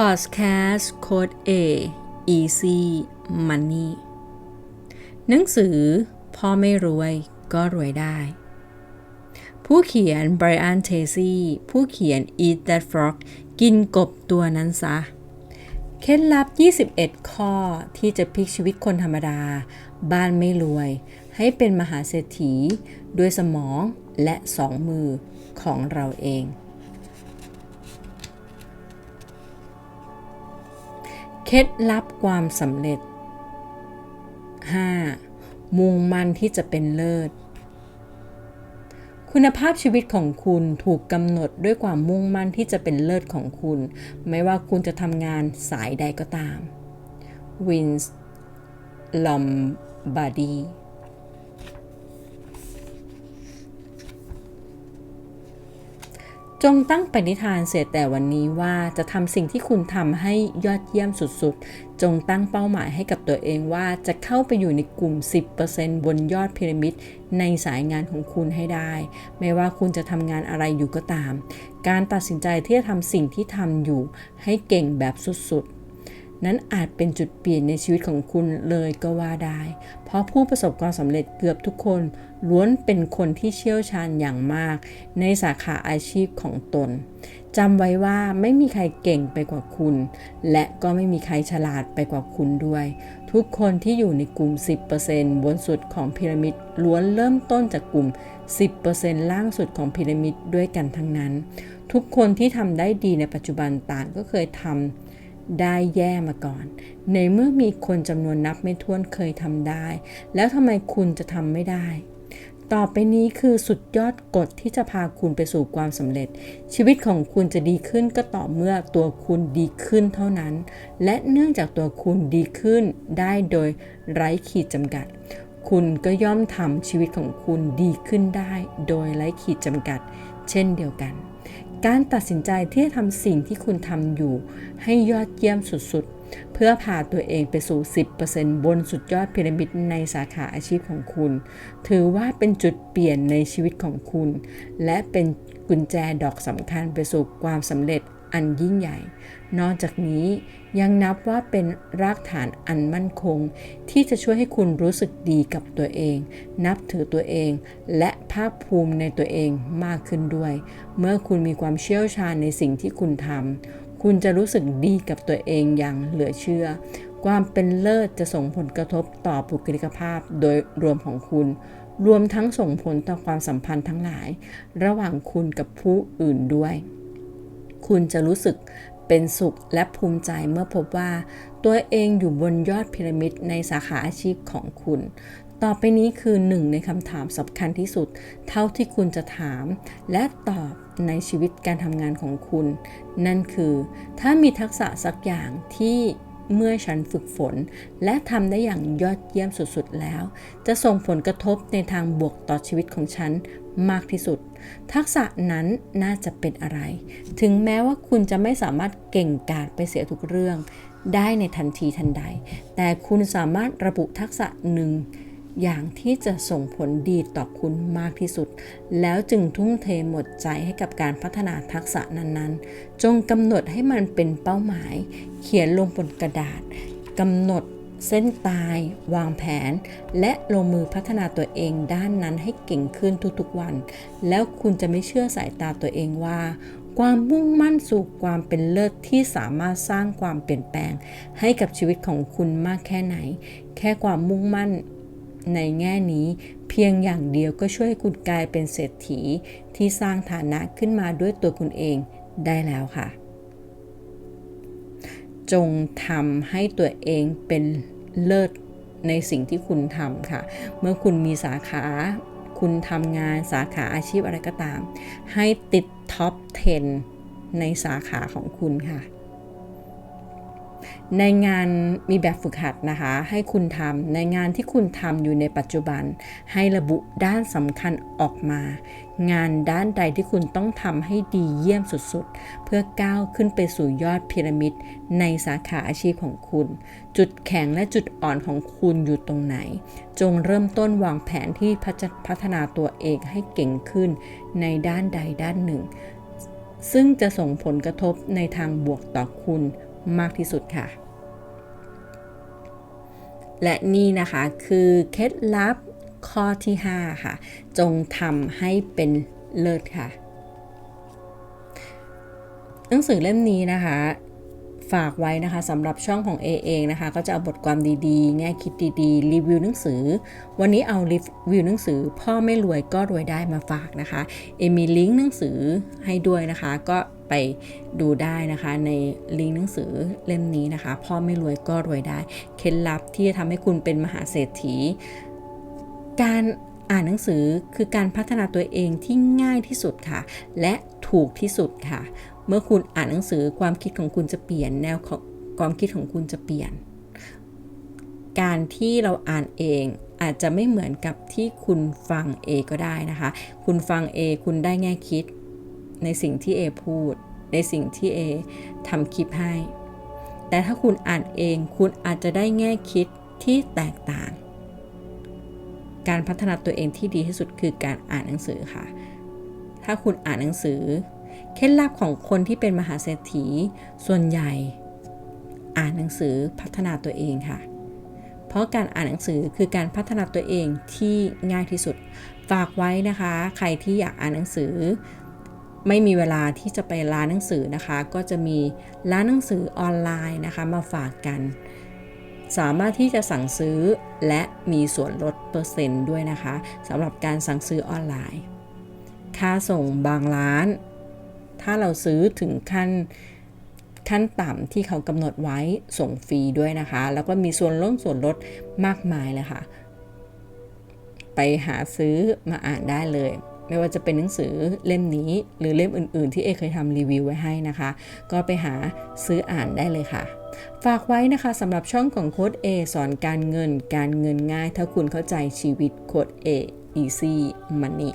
Podcast Code A Easy Money หนังสือพ่อไม่รวยก็รวยได้ ผู้เขียน Brian Tracy ผู้เขียน Eat That Frog กินกบตัวนั้นซะ เคล็ดลับ 21 ข้อที่จะพลิกชีวิตคนธรรมดา บ้านไม่รวย ให้เป็นมหาเศรษฐี ด้วยสมองและสองมือของเราเอง เคล็ดลับความสำเร็จ 5. มุ่งมั่นที่จะเป็นเลิศ คุณภาพชีวิตของคุณถูกกำหนดด้วยความมุ่งมั่นที่จะเป็นเลิศของคุณ ไม่ว่าคุณจะทำงานสายใดก็ตามวินส์ลอมบาร์ดี จงตั้งปณิธานเสียแต่วันนี้ว่าจะทำสิ่งที่คุณทำให้ยอดเยี่ยมสุดๆ จงตั้งเป้าหมายให้กับตัวเองว่าจะเข้าไปอยู่ในกลุ่ม 10%บนยอดพีระมิดในสายงานของคุณให้ได้ ไม่ว่าคุณจะทำงานอะไรอยู่ก็ตาม การตัดสินใจที่จะทำสิ่งที่ทำอยู่ให้เก่งแบบสุดๆ นั้นอาจเป็นจุดเปลี่ยนในชีวิตของคุณเลยก็ว่าได้ เพราะผู้ประสบความสำเร็จเกือบทุกคน ล้วนเป็นคนที่เชี่ยวชาญอย่างมาก ในสาขาอาชีพของตนจำไว้ว่าไม่มีใครเก่งไปกว่าคุณ และก็ไม่มีใครฉลาดไปกว่าคุณด้วย ทุกคนที่อยู่ในกลุ่ม 10%บนสุดของพีระมิดล้วนเริ่มต้นจากกลุ่ม 10%ล่างสุดของพีระมิดด้วยกันทั้งนั้น ทุกคนที่ทำได้ดีในปัจจุบันต่างก็เคยทำ ได้แย่มาก่อน ในเมื่อมีคนจำนวนนับไม่ถ้วนเคยทำได้ แล้วทำไมคุณจะทำไม่ได้ ต่อไปนี้คือสุดยอดกฎที่จะพาคุณไปสู่ความสำเร็จ ชีวิตของคุณจะดีขึ้นก็ต่อเมื่อตัวคุณดีขึ้นเท่านั้น และเนื่องจากตัวคุณดีขึ้นได้โดยไร้ขีดจำกัด คุณก็ย่อมทำชีวิตของคุณดีขึ้นได้ โดยไร้ขีดจำกัด เช่นเดียวกัน การตัดสินใจที่จะทำสิ่งที่คุณทำอยู่ ให้ยอดเยี่ยมสุดๆ เพื่อพาตัวเองไปสู่ 10%บนสุดยอดพีระมิดในสาขาอาชีพของคุณ ถือว่าเป็นจุดเปลี่ยนในชีวิตของคุณ และเป็นกุญแจดอกสำคัญไปสู่ความสำเร็จ อันยิ่งใหญ่ นอกจากนี้ยังนับว่าเป็นรากฐานอันมั่นคง ที่จะช่วยให้คุณรู้สึกดีกับตัวเอง นับถือตัวเอง และภาคภูมิในตัวเองมากขึ้นด้วย เมื่อคุณมีความเชี่ยวชาญในสิ่งที่คุณทำคุณจะรู้สึกดีกับตัวเองอย่างเหลือเชื่อ ความเป็นเลิศจะส่งผลกระทบต่อบุคลิกภาพโดยรวมของคุณรวมทั้งส่งผลต่อความสัมพันธ์ทั้งหลาย ระหว่างคุณกับผู้อื่นด้วย คุณจะรู้สึกเป็นสุขและภูมิใจเมื่อพบว่า ตัวเองอยู่บนยอดพีระมิดในสาขาอาชีพของคุณ ต่อไปนี้คือหนึ่งในคำถามสำคัญที่สุด เท่าที่คุณจะถาม และตอบในชีวิตการทำงานของคุณ นั่นคือ ถ้ามีทักษะสักอย่างที่ เมื่อฉันฝึกฝน และทำได้อย่างยอดเยี่ยมสุดๆแล้ว จะส่งผลกระทบในทางบวกต่อชีวิตของฉันมากที่สุด ทักษะนั้นน่าจะเป็นอะไร ถึงแม้ว่าคุณจะไม่สามารถเก่งกาจไปเสียทุกเรื่อง ได้ในทันทีทันใด แต่คุณสามารถระบุทักษะหนึ่ง อย่างที่จะส่งผลดีต่อคุณมากที่สุด แล้วจึงทุ่มเทหมดใจให้กับการพัฒนาทักษะนั้นๆ จงกำหนดให้มันเป็นเป้าหมาย เขียนลงบนกระดาษกำหนดเส้นตาย วางแผน และลงมือพัฒนาตัวเองด้านนั้นให้เก่งขึ้นทุกๆวัน แล้วคุณจะไม่เชื่อสายตาตัวเองว่า ความมุ่งมั่นสู่ความเป็นเลิศที่สามารถสร้างความเปลี่ยนแปลง ให้กับชีวิตของคุณมากแค่ไหน แค่ความมุ่งมั่น ในแง่นี้เพียงอย่างเดียวก็ช่วยให้คุณกลายเป็นเศรษฐีที่สร้างฐานะขึ้นมาด้วยตัวคุณเองได้แล้วค่ะ จงทำให้ตัวเองเป็นเลิศในสิ่งที่คุณทำค่ะ เมื่อคุณมีสาขา คุณทำงานสาขาอาชีพอะไรก็ตาม ให้ติดท็อป 10 ในสาขาของคุณค่ะ ในงานมีแบบฝึกหัดนะคะ ให้คุณทำในงานที่คุณทำอยู่ในปัจจุบัน ให้ระบุด้านสำคัญออกมา งานด้านใดที่คุณต้องทำให้ดีเยี่ยมสุดๆ เพื่อก้าวขึ้นไปสู่ยอดพีระมิด ในสาขาอาชีพของคุณ จุดแข็งและจุดอ่อนของคุณอยู่ตรงไหน จงเริ่มต้นวางแผนที่พัฒนาตัวเองให้เก่งขึ้น ในด้านใดด้านหนึ่ง ซึ่งจะส่งผลกระทบในทางบวกต่อคุณ มากที่สุดค่ะ และนี่นะคะคือเคล็ดลับข้อที่ 5 ค่ะ จงทำให้เป็นเลิศค่ะ หนังสือเล่มนี้นะคะ ฝากไว้นะคะสำหรับช่องของ A เองนะคะ ก็จะเอาบทความดีๆ แง่คิดดีๆ รีวิวหนังสือ วันนี้เอารีวิวหนังสือ พ่อไม่รวยก็รวยได้มาฝากนะคะ เอมีลิงก์หนังสือให้ด้วยนะคะ ก็ไปดูได้นะคะ ในลิงก์หนังสือเล่มนี้นะคะ พ่อไม่รวยก็รวยได้ เคล็ดลับที่จะทำให้คุณเป็นมหาเศรษฐี การอ่านหนังสือคือการพัฒนาตัวเองที่ง่ายที่สุดค่ะ และถูกที่สุดค่ะ เมื่อคุณอ่านหนังสือความคิดของคุณจะเปลี่ยน แนวของความคิดของคุณจะเปลี่ยน การที่เราอ่านเองอาจจะไม่เหมือนกับที่คุณฟังเอก็ได้นะคะ คุณฟังเอคุณได้แง่คิด ในสิ่งที่เอพูด ในสิ่งที่เอทำคลิปให้ แต่ถ้าคุณอ่านเองคุณอาจจะได้แง่คิดที่แตกต่าง การพัฒนาตัวเองที่ดีที่สุดคือการอ่านหนังสือค่ะ ถ้าคุณอ่านหนังสือ เคล็ดลับของคนที่เป็นมหาเศรษฐี ส่วนใหญ่อ่านหนังสือพัฒนาตัวเองค่ะ เพราะการอ่านหนังสือคือการพัฒนาตัวเองที่ง่ายที่สุด ฝากไว้นะคะ ใครที่อยากอ่านหนังสือ ไม่มีเวลาที่จะไปร้านหนังสือนะคะ ก็จะมีร้านหนังสือออนไลน์นะคะ มาฝากกัน สามารถที่จะสั่งซื้อและมีส่วนลดเปอร์เซ็นต์ด้วยนะคะสำหรับการสั่งซื้อออนไลน์ ค่าส่งบางร้าน ถ้าเราซื้อถึงขั้นขั้นต่ำที่เขากำหนดไว้ส่งฟรีด้วยนะคะ แล้วก็มีส่วนลดส่วนลดมากมายเลยค่ะ ไปหาซื้อมาอ่านได้เลย ไม่ว่าจะเป็นหนังสือเล่มนี้ หรือเล่มอื่น ๆ ที่เอเคยทำรีวิวไว้ให้นะคะ ก็ไปหาซื้ออ่านได้เลยค่ะฝากไว้นะคะสำหรับช่องของโค้ด A สอนการเงินการเงินง่าย ถ้าคุณเข้าใจชีวิตโค้ด A Easy Money